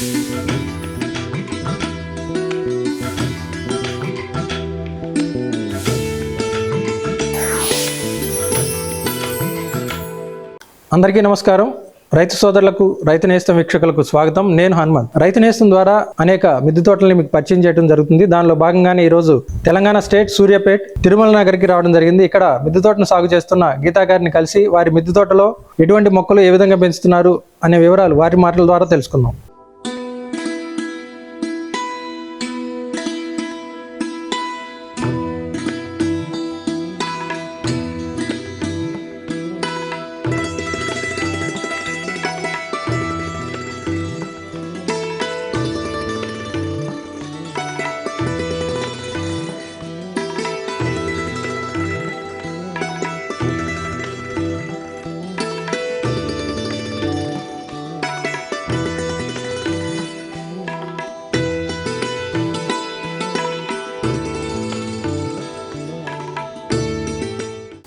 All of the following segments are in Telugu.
అందరికీ నమస్కారం. రైతు సోదరులకు రైతు నేస్తం వీక్షకులకు స్వాగతం. నేను హనుమంత్. రైతు నేస్తం ద్వారా అనేక మిద్దె తోటల్ని మీకు పరిచయం చేయడం జరుగుతుంది. దానిలో భాగంగానే ఈరోజు తెలంగాణ స్టేట్ సూర్యాపేట్ తిరుమల నగర్కి రావడం జరిగింది. ఇక్కడ మిద్దె తోటను సాగు చేస్తున్న గీతా గారిని కలిసి వారి మిద్దె తోటలో ఎటువంటి మొక్కలు ఏ విధంగా పెంచుతున్నారు అనే వివరాలు వారి మాటల ద్వారా తెలుసుకుందాం.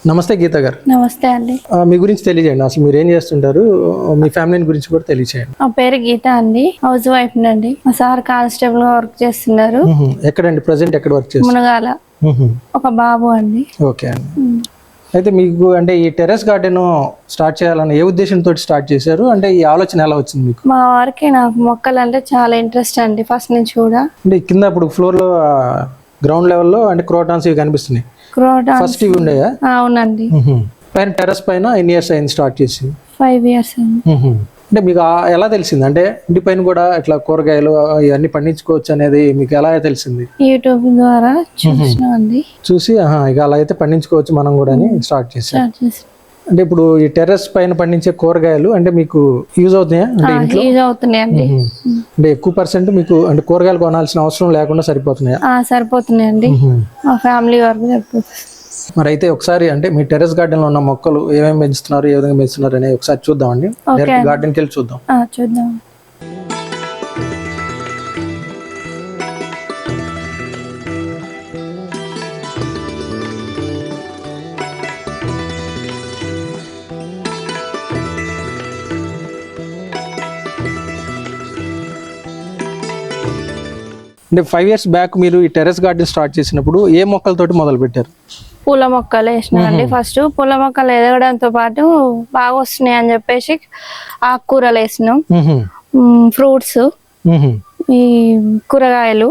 నమస్తే గీతా గారు. నమస్తే అండి. మీ గురించి తెలియజేయండి. అసలు మీరు ఏం చేస్తుంటారు? మీ ఫ్యామిలీ గురించి కూడా తెలియజేయండి నా పేరు గీత అండి. హౌస్ వైఫ్ నండి మా సార్ కానిస్టేబుల్గా వర్క్ చేస్తున్నారు. ఎక్కడండి? ప్రజెంట్ ఎక్కడ వర్క్ చేస్తారు మునగాల. ఒక బాబు అండి. ఓకే అండి. అయితే మీకు అంటే ఈ టెర్రస్ గార్డెన్ స్టార్ట్ చేయాలని ఏ ఉద్దేశంతో స్టార్ట్ చేశారు? అంటే ఈ ఆలోచన ఎలా వచ్చింది మీకు? మా వారికి నాకు మొక్కలు అంటే చాలా ఇంట్రెస్ట్ అండి ఫస్ట్ నుంచి కూడా. అంటే కింద ఇప్పుడు ఫ్లోర్లో గ్రౌండ్ లెవెల్లో అంటే క్రోటాన్స్ ఇవి కనిపిస్తున్నాయి. క్రోటా ఫస్ట్ ఇవి ఉండేయా? అవునండి. పైన టెర్రస్ పైన ఎన్ని ఇయర్స్ అయింది స్టార్ట్ చేసి? ఫైవ్ ఇయర్స్ అంటే మీకు ఎలా తెలిసింది? అంటే ఇంటి పైన కూడా ఇట్లా కూరగాయలు ఇవన్నీ పండించుకోవచ్చు అనేది మీకు ఎలా తెలిసింది? యూట్యూబ్ ద్వారా చూసి ఇక అలా అయితే పండించుకోవచ్చు మనం కూడా స్టార్ట్ చేసి అంటే ఇప్పుడు ఈ టెర్రస్ పైన పండించే కూరగాయలు అంటే మీకు యూజ్ అవుతున్నాయా? అంటే యూజ్ అవుతున్నాయండి. మ్మ్. అంటే ఎక్కువ పర్సెంట్ మీకు అంటే కూరగాయలు కొనాల్సిన అవసరం లేకుండా సరిపోతున్నాయా? సరిపోతున్నాయండి. మా ఫ్యామిలీ వరకు సరిపోతుంది. మరి అయితే ఒకసారి అంటే మీ టెర్రస్ గార్డెన్లో ఉన్న మొక్కలు ఏమేమి పెంచుతున్నారు ఏ విధంగా పెంచుతున్నారు అనేది ఒకసారి చూద్దామండి. డైరెక్ట్ గార్డెన్కి వెళ్ళి చూద్దాం. చూద్దాం. అంటే ఫైవ్ ఇయర్స్ బ్యాక్ మీరు ఈ టెర్రస్ గార్డెన్ స్టార్ట్ చేసినప్పుడు ఏ మొక్కలతోటి మొదలు పెట్టారు? పూల మొక్కలు వేసినామండి. ఫస్ట్ పూల మొక్కలు ఎదగడంతో పాటు బాగా వస్తున్నాయి అని చెప్పేసి ఆకుకూరలు వేసినాం. ఫ్రూట్స్ ఈ కూరగాయలు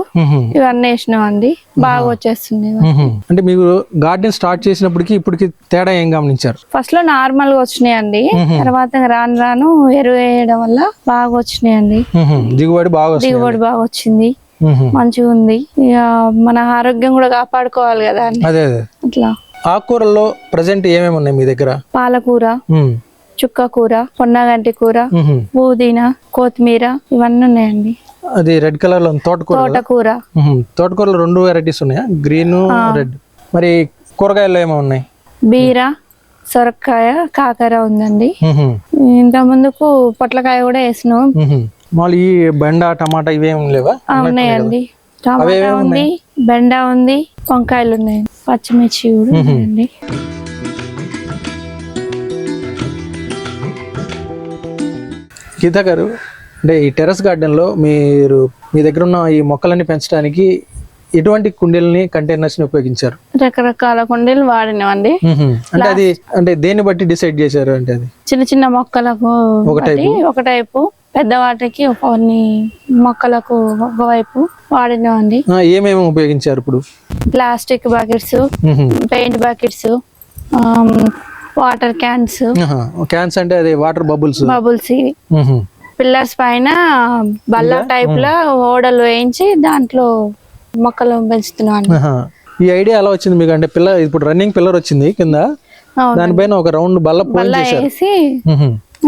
ఇవన్నీ వేసినాం అండి బాగా వచ్చేస్తున్నాయి అంటే మీరు గార్డెన్ స్టార్ట్ చేసినప్పటికి ఇప్పటికి తేడా ఏం గమనించారు? ఫస్ట్లో నార్మల్గా వచ్చినాయండి. తర్వాత రాను రాను ఎరువు వేయడం వల్ల బాగా వచ్చినాయండి. మ్మ్. దిగుబడి బాగా దిగుబడి బాగా వచ్చింది. మంచిగా ఉంది. మన ఆరోగ్యం కూడా కాపాడుకోవాలి కదా అదే అట్లా. ఆకుకూరల్లో ప్రజెంట్ ఏమేమి ఉన్నాయి మీ దగ్గర? పాలకూర. చుక్క కూర పొన్నగంటి కూర. పుదీనా కొత్తిమీర ఇవన్నీ ఉన్నాయండి. అది రెడ్ కలర్లో తోటకూర? తోటకూర. తోటకూరలో రెండు వెరైటీస్ ఉన్నాయా? Green red. మరి కూరగాయల్లో ఏమో ఉన్నాయి? బీర సొరకాయ కాకర ఉందండి. ఇంత ముందుకు పొట్లకాయ కూడా వేసినాం. మళ్ళీ ఈ బెండ టమాటా ఇవేం లేవా? ఉన్నాయండి. టమాటా ఉంది బెండ ఉంది వంకాయలు ఉన్నాయి పచ్చిమిర్చి కూడా ఉన్నాయండి. గీత గారు అంటే ఈ టెర్రస్ గార్డెన్లో మీరు మీ దగ్గర ఉన్న ఈ మొక్కలన్నీ పెంచడానికి ఎటువంటి కుండీలని కంటైనర్స్ని ఉపయోగించారు? రకరకాల కుండీలు వాడినామండి. మ్మ్. అంటే అది అంటే దేన్ని బట్టి డిసైడ్ చేశారు అంటే అది? చిన్న చిన్న మొక్కలకు ఒకటి ఒక టైపు. పెద్ద వాటికి కొన్ని మొక్కలకు ఒకవైపు వాడినామండి ఏమేమి ఉపయోగించారు ఇప్పుడు? Plastic buckets. Paint buckets water cans. Cans అంటే అది వాటర్ బబుల్స్. బబుల్స్ ఇవి. పిల్లర్స్ పైన బల్ల టైప్లో ఓడలు వేయించి దాంట్లో మొక్కలు పెంచుతున్నాం ఈ ఐడియా ఎలా వచ్చింది మీకు? అంటే పిల్ల ఇప్పుడు రన్నింగ్ పిల్లర్ వచ్చింది కింద. దానిపైన ఒక రౌండ్ బల్ల బల్ల వేసి.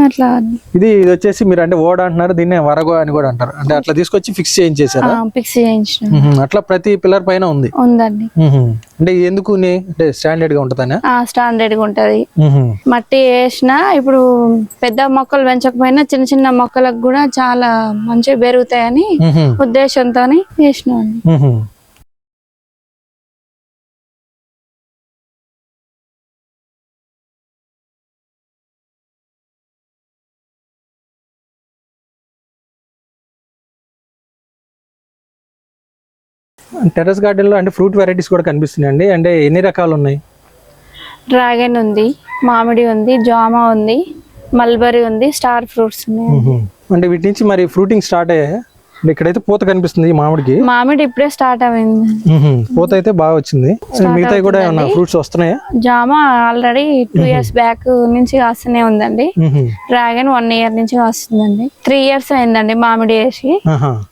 అట్లా. ఇది ఇది వచ్చేసి మీరు అంటే ఓడ అంటున్నారు దీన్ని వరగో అని కూడా అంటారు. అంటే అట్లా తీసుకొచ్చి ఫిక్స్ చేయించేశారా? ఫిక్స్ చేయించిన. అట్లా ప్రతి పిల్లర్ పైన ఉంది? ఉందండి. అంటే ఎందుకు అంటే స్టాండర్డ్గా ఉంటుందనే? స్టాండర్డ్గా ఉంటది. మట్టి వేసిన ఇప్పుడు పెద్ద మొక్కలు పెంచకపోయినా చిన్న చిన్న మొక్కలకు కూడా చాలా మంచిగా పెరుగుతాయని. ఉద్దేశంతో వేసినాం టెర్రస్ గార్డెన్లో అంటే ఫ్రూట్ వెరైటీస్ కూడా కనిపిస్తున్నాయండి. అంటే ఎన్ని రకాలు ఉన్నాయి డ్రాగన్ ఉంది మామిడి ఉంది జామ ఉంది మల్బరీ ఉంది స్టార్ ఫ్రూట్స్ ఉన్నాయి. అంటే వీటి నుంచి మరి ఫ్రూటింగ్ స్టార్ట్ అయ్యాయి ఇక్కడైతే పూత కనిపిస్తుంది ఈ మామిడికి. మామిడి ఇప్పుడే స్టార్ట్ అయింది. పూత అయితే బాగా వచ్చింది. మిగతాయి కూడా ఏమన్నా ఫ్రూట్స్ వస్తున్నాయా? జామ ఆల్రెడీ టూ ఇయర్స్ బ్యాక్ నుంచి కాస్తూనే ఉందండి. డ్రాగన్ వన్ ఇయర్ నుంచి వస్తుందండి త్రీ ఇయర్స్ అయిందండి మామిడి వేసి.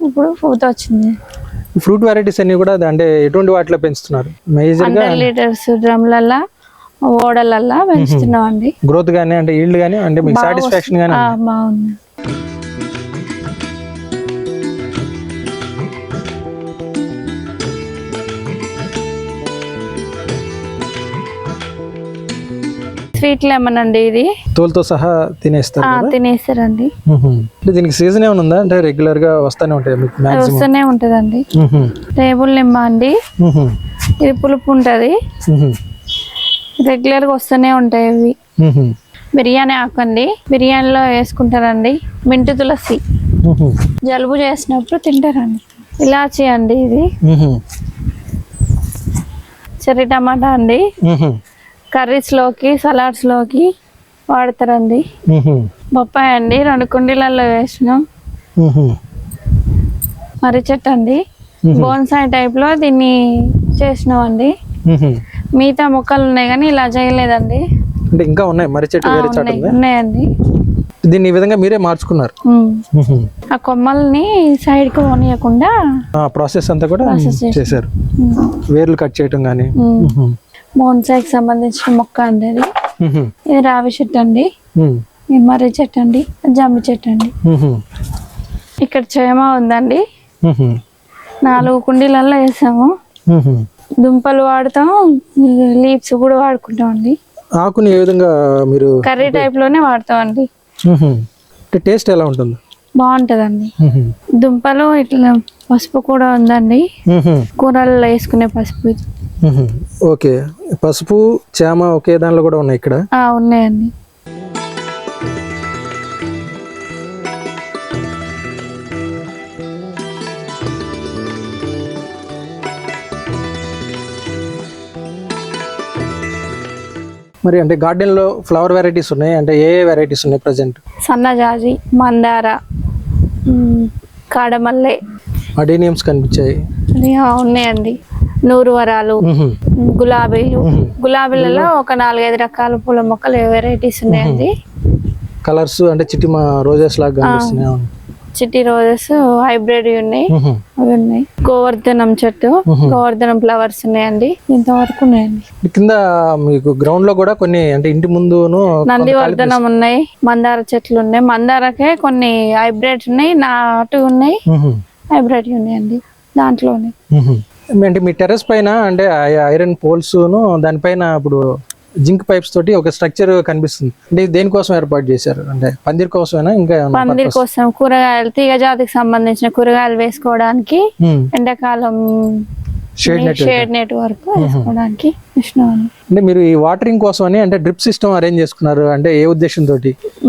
ఇప్పుడు పూత వచ్చింది. ఫ్రూట్ వెరైటీస్ అన్ని కూడా అంటే ఎటువంటి వాటిలో పెంచుతున్నారు? మేజర్గా లీటర్స్ డ్రమ్లల్లా ఓడలల్లా పెంచుతున్నాం అండి గ్రోత్ గానీ అంటే ఈల్డ్ గానీ అంటే మీకు సాటిస్ఫాక్షన్ గానీ బాగుంది. స్వీట్ లెమన్ అండి ఇది. తోలుతో సహా తినేస్తారు తినేస్తారండి. దీనికి సీజన్ ఏమైనా ఉందా? అంటే రెగ్యులర్గా వస్తానే ఉంటాయి వస్తూనే ఉంటదండి. టేబుల్ నిమ్మ అండి. ఇది పులుపు ఉంటది. రెగ్యులర్గా వస్తూనే ఉంటాయి ఇవి బిర్యానీ ఆకండి బిర్యానీలో వేసుకుంటారండి. మింటు తులసి. జలుబు చేసినప్పుడు తింటారండి. ఇలాచి అండి ఇది. చెర్రీ టమాటా అండి. కర్రీస్లోకి సలాడ్స్లోకి వాడతారండి. బొప్పాయి అండి రెండు కుండీలలో వేసినాం. మర్రి చెట్టు అండి. బోన్సాయి టైప్లో దీన్ని చేసినాం అండి మిగతా మొక్కలు ఉన్నాయి కానీ ఇలా చేయలేదండి. అంటే ఇంకా ఉన్నాయి మర్రి చెట్టు వేరే? ఉన్నాయండి. దీన్ని ఈ విధంగా మీరే మార్చుకున్నారు. ఆ కొమ్మల్ని సైడ్కి పోనీయకుండా ఆ ప్రాసెస్ అంతా కూడా చేశారు. వేర్లు కట్ చేయటం కానీ బోన్సాయికి సంబంధించిన మొక్క అండి అది. ఇది రావి చెట్టు అండి. మర్రి చెట్టు అండి. జమ్మి చెట్టు అండి. ఇక్కడ చేమ ఉందండి. నాలుగు కుండీలలో వేసాము. దుంపలు వాడతాం. లీవ్స్ కూడా వాడుకుంటాం అండి. ఆకుని ఏ విధంగా మీరు కర్రీ టైప్లోనే వాడతాం అండి. టేస్ట్ ఎలా ఉంటుంది? బాగుంటదండి. దుంపలు ఇట్లా పసుపు కూడా ఉందండి. కూరల్లో వేసుకునే పసుపు. ఓకే. పసుపు చేమ ఒకే దానిలో కూడా ఉన్నాయి ఇక్కడ? ఉన్నాయండి. మరి అంటే గార్డెన్లో ఫ్లవర్ వెరైటీస్ ఉన్నాయి అంటే ఏ ఏ వెరైటీస్ ఉన్నాయి ప్రజెంట్? సన్నజాజి మందార కాడమల్లె. అడీనియమ్స్ కనిపించాయి. ఉన్నాయండి. నూరు వరాలు గులాబీలు. గులాబీలలో ఒక నాలుగైదు రకాల పూల మొక్కలు వెరైటీస్ ఉన్నాయండి. కలర్స్ అంటే చిటిమ రోజెస్ లాగా. చిట్టి రోజెస్ హైబ్రిడ్ ఉన్నాయి. అవి ఉన్నాయి. గోవర్ధనం చెట్టు గోవర్ధనం ఫ్లవర్స్ ఉన్నాయండి. ఇంతవరకు ఉన్నాయండి. కింద మీకు గ్రౌండ్లో కూడా కొన్ని అంటే ఇంటి ముందును నందివర్ధనం ఉన్నాయి. మందార చెట్లు ఉన్నాయి. మందారకే కొన్ని హైబ్రిడ్ ఉన్నాయి. నాటు ఉన్నాయి. హైబ్రిడ్ ఉన్నాయండి. దాంట్లోనే. అంటే మీ టెర్రస్ పైన అంటే ఐరన్ పోల్స్ను దానిపైన ఇప్పుడు జింక్ పైప్స్ తోటి ఒక స్ట్రక్చర్ కనిపిస్తుంది. అంటే దేనికోసం ఏర్పాటు చేశారు? అంటే పందిర్ కోసమేనా ఇంకా పందిరి కోసం కూరగాయలు తీగ జాతికి సంబంధించిన కూరగాయలు వేసుకోవడానికి ఎండాకాలం షేడ్ నెట్ షేడ్ నెట్వర్క్ వేసుకోవడానికి అంటే మీరు ఈ వాటరింగ్ కోసం అని అంటే డ్రిప్ సిస్టమ్ అరేంజ్ చేసుకున్నారు. అంటే ఏ ఉద్దేశంతో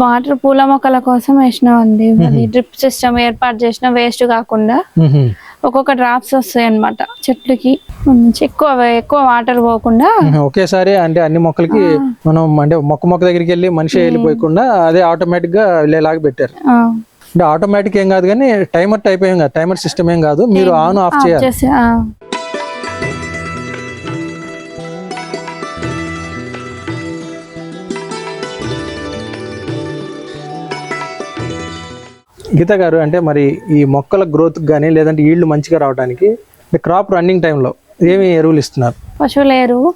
వాటర్ పూల మొక్కల కోసం వేసినాం అండి డ్రిప్ సిస్టమ్ ఏర్పాటు చేసిన వేస్ట్ కాకుండా ఒక్కొక్క డ్రాప్స్ వస్తాయి అన్నమాట. చెట్లకి. ఎక్కువ ఎక్కువ వాటర్ పోకుండా ఒకేసారి అంటే అన్ని మొక్కలకి మనం అంటే మొక్క మొక్క దగ్గరికి వెళ్ళి మనిషి వెళ్ళిపోయకుండా అదే ఆటోమేటిక్గా వెళ్ళేలాగా పెట్టారు. అంటే ఆటోమేటిక్ ఏం కాదు కానీ టైమర్ టైప్ ఏం కాదు టైమర్ సిస్టమ్ ఏం కాదు మీరు ఆన్ ఆఫ్ చేయాలి. గీత గారు అంటే మరి ఈ మొక్కల గ్రోత్ కానీ లేదంటే ఈల్డ్ మంచిగా రావడానికి క్రాప్ రన్నింగ్ టైంలో ఏమి ఎరువులు ఇస్తున్నారు? పశువుల ఎరువు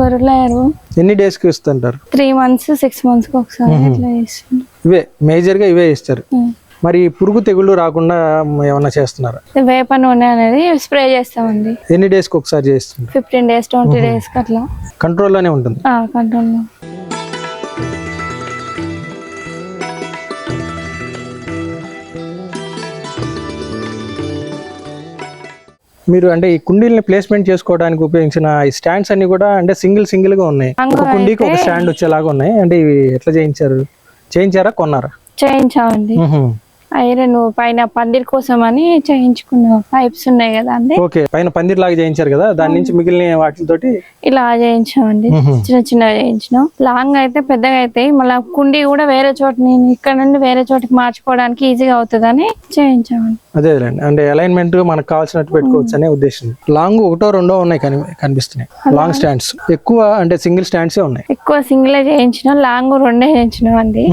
గొర్రెల ఎరువు. ఎన్ని డేస్కి ఇస్తుంటారు? త్రీ మంత్స్ సిక్స్ మంత్స్కి ఒకసారి ఇట్లా ఇవే మేజర్గా ఇవే ఇస్తారు. మరి పురుగు తెగుళ్ళు రాకుండా ఏమన్నా చేస్తున్నారా? వేప నూనె అనేది స్ప్రే చేస్తామండి. ఎన్ని డేస్కి ఒకసారి చేస్తుంటారు ఫిఫ్టీన్ డేస్ ట్వంటీ డేస్కి అట్లా. కంట్రోల్లోనే ఉంటుంది. కంట్రోల్లో మీరు అంటే ఈ కుండీల్ని ప్లేస్మెంట్ చేసుకోవడానికి ఉపయోగించిన ఈ స్టాండ్స్ అన్ని కూడా అంటే సింగిల్ సింగిల్గా ఉన్నాయి. ఒక కుండీకి ఒక స్టాండ్ వచ్చేలాగా ఉన్నాయి. అంటే ఇవి ఎట్లా చేయించారు? చేయించారా కొన్నారా? చేయించామండి. ఐరన్ పైన పందిరి కోసం అని చేయించుకున్న. పైప్స్ ఉన్నాయి కదా అండి. ఓకే పైన పందిర్ లాగా చేయించారు కదా దాని నుంచి మిగిలిన వాటితోటి? ఇలా చేయించామండి. చిన్న చిన్నగా చేయించినాం. లాంగ్ అయితే పెద్దగా అవుతాయి మళ్ళీ కుండి కూడా వేరే చోట నేను ఇక్కడ నుండి వేరే చోటికి మార్చుకోవడానికి ఈజీగా అవుతుందని చేయించామండి. అదేలేండి అంటే అలైన్మెంట్ మనకు కావాల్సినట్టు పెట్టుకోవచ్చు అనే ఉద్దేశం. లాంగ్ ఒకటో రెండో ఉన్నాయి కని కనిపిస్తున్నాయి. లాంగ్ స్టాండ్స్ ఎక్కువ అంటే సింగిల్ స్టాండ్సే ఉన్నాయి? ఎక్కువ సింగిల్ చేయించిన లాంగ్ రెండే చేయించినాం అండి.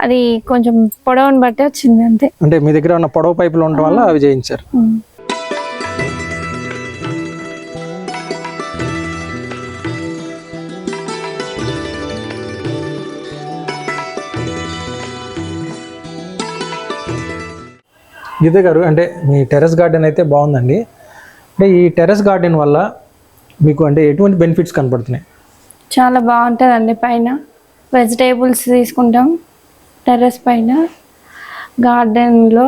అది కొంచెం పొడవుని బట్టి వచ్చింది అంతే. అంటే మీ దగ్గర ఉన్న పొడవు పైపులు ఉండడం వల్ల అవి చేయించారు. గీత గారు అంటే మీ టెర్రస్ గార్డెన్ అయితే బాగుందండి. అంటే ఈ టెర్రస్ గార్డెన్ వల్ల మీకు అంటే ఎటువంటి బెనిఫిట్స్ కనపడుతున్నాయి? చాలా బాగుంటుందండి పైన. వెజిటేబుల్స్ తీసుకుంటాం టెర్రస్ పైన. గార్డెన్లో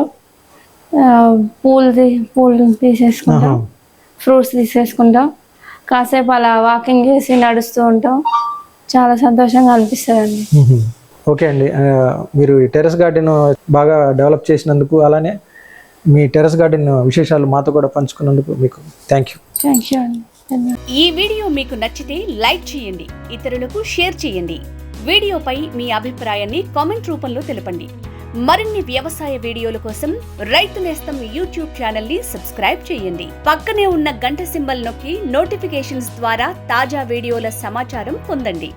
పూలు పూలు తీసేసుకుంటాం. ఫ్రూట్స్ తీసేసుకుంటాం. కాసేపు అలా వాకింగ్ చేసి నడుస్తూ ఉంటాం. చాలా సంతోషంగా అనిపిస్తుందండి. మ్హూ. ఓకే అండి. మీరు ఈ టెర్రస్ గార్డెన్ బాగా డెవలప్ చేసినందుకు అలానే మీ టెర్రస్ గార్డెన్ విశేషాలు మాతో కూడా పంచుకున్నందుకు మీకు థ్యాంక్ యూ థ్యాంక్ యూ ఈ వీడియో మీకు నచ్చితే లైక్ చేయండి ఇతరులకు షేర్ చేయండి. వీడియోపై మీ అభిప్రాయాన్ని కామెంట్ రూపంలో తెలపండి. మరిన్ని వ్యవసాయ వీడియోల కోసం రైతు నేస్తం యూట్యూబ్ ఛానల్ని సబ్స్క్రైబ్ చేయండి. పక్కనే ఉన్న గంట సింబల్ నొక్కి నోటిఫికేషన్స్ ద్వారా తాజా వీడియోల సమాచారం పొందండి.